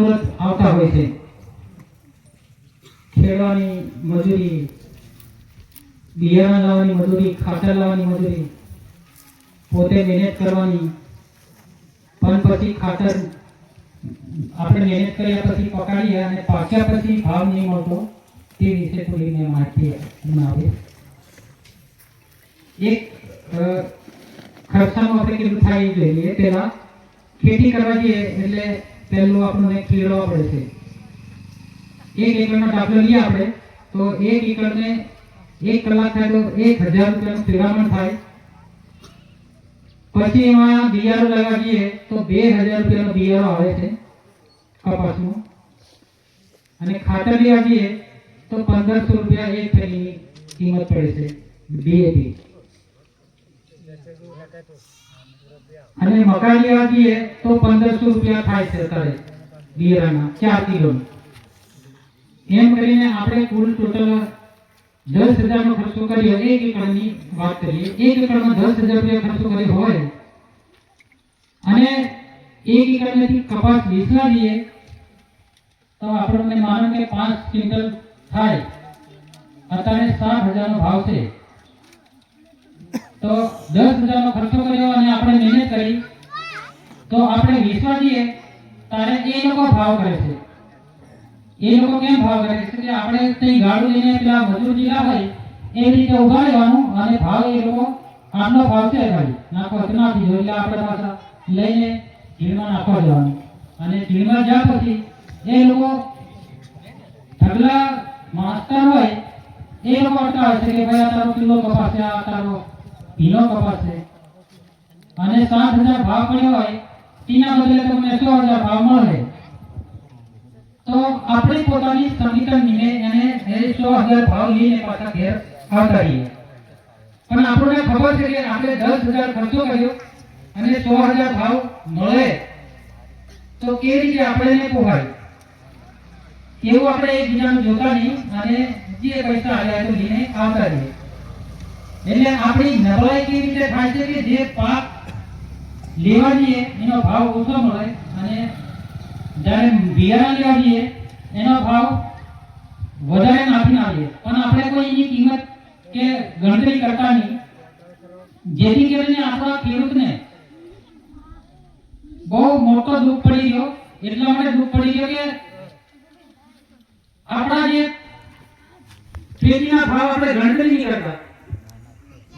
અનુરોધ આવતા હોય છે. ખેડવાની મજૂરી બિયારણ લાવવાની મજૂરી ખાતર લાવવાની મજૂરી પોતે મહેનત કરવાની પણ પછી ખાતર આપણે મહેનત કર્યા પછી પકાડીએ અને પાક્યા પછી ભાવ નહીં મળતો તે વિશે થોડી માહિતી આવે એક અ, ખર્ચાનું આપણે કેટલું થાય એ જોઈએ. પહેલા ખેતી કરવા જઈએ એટલે પહેલું આપણને ખેડવા પડે છે. એક એકરનો દાખલો લઈએ આપણે, તો એક એકરને એક કલાક થાય તો એક હજાર રૂપિયાનું પેરામણ થાય. પછી એમાં બિયારો લગાવીએ, તો બે હજાર રૂપિયાનો બિયારો આવે છે કપાસનું. અને ખાતર લઈ આવીએ તો પંદરસો રૂપિયા એક થેલીની કિંમત પડે છે. ડીએપી અને મકાઈ લેવા જઈએ તો પંદરસો રૂપિયા થાય છે અત્યારે બિયારણના, ચાર કિલો. એમ કરીને આપણે કુલ ટોટલ દસ હજારનો ખર્ચો કર્યો એક એકરની વાત કરીએ, એક એકરમાં દસ હજાર રૂપિયા ખર્ચો કર્યો હોય, અને એક એકરમાંથી કપાસ વેચવા જઈએ, તો આપણને માનો કે પાંચ ક્વિન્ટલ થાય, અત્યારે સાત હજારનો ભાવ છે. તો દસ હજારનો ખર્ચો કર્યો અને આપણે મહેનત કરી. તો આપણે વેચવા જઈએ ત્યારે એ લોકો ભાવ કરે છે. એ લોકો કેમ ભાવ કરે છે? કે આપણે કઈ ગાડું લઈને પેલા મજૂર જીલા હોય એવી રીતે ઊભા રહેવાનું અને ભાવ એ લોકો આટલો ભાવ છે ખાલી નાખો તો નાખી દો એટલે આપણે પાછા. લઈને ખીણમાં નાખવા જવાનું. અને ખીણમાં જ્યાં પછી એ લોકો ઢગલા માસ્તર હોય, એ લોકો અટકાવે છે કે ભાઈ આ તારો કિલો કપાસ છે, આ તારો ભીનો કપાસ છે. અને સાત હજાર ભાવ પડ્યો હોય તેના બદલે તમને સો હજાર ભાવ મળે. તો આપણે પોતાની સમીકરણીને એને સો હજાર ભાવ લઈને પાછા ઘેર આવતા રહીએ પણ આપણને ખબર છે કે આપણે દસ હજાર ખર્ચો કર્યો અને સો હજાર ભાવ મળે. તો કેવી રીતે આપણે એને પોહાય? એવું આપણે એકબીજાને જોતા નહીં અને જે પૈસા આવ્યા તો લઈને આવતા રહીએ એટલે આપણી નબળાઈ કેવી રીતે થાય છે કે જે પાક લેવા જઈએ એનો ભાવ ઓછો મળે અને જ્યારે બિયારણ લેવા જઈએ એનો ભાવ વધારે નાખી આવીએ. પણ આપણે કોઈ એની કિંમત કે ગણતરી કરતા નહીં. જેથી કરીને આપણા ખેડૂતને બહુ મોટો દુઃખ પડી ગયો. એટલા માટે દુઃખ પડી ગયો કે આપણા જે ખેતીના ભાવ આપણે ગણતરી નહીં કરતા.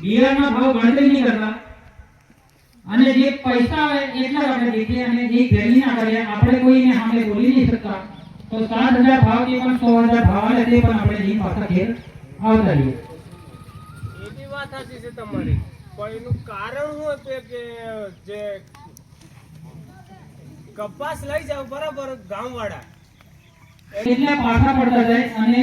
બિયારણના ભાવ ગણતરી નહીં કરતા. અને જે પૈસા આવે એટલા આપણે દેખીએ અને જે ગેરલી ના કરીએ આપણે કોઈને સામે બોલી નહીં શકતા. તો સાત હજાર ભાવ કે પણ સો હજાર ભાવ આવે તે પણ આપણે જીમ પાછા ઘેર આવતા રહીએ. એ બી વાત સાચી છે તમારી. પણ એનું કારણ શું હતું કે જે કપાસ લઈ જાવ બરાબર ગામવાળા. એટલે પાછા પડતા જાય અને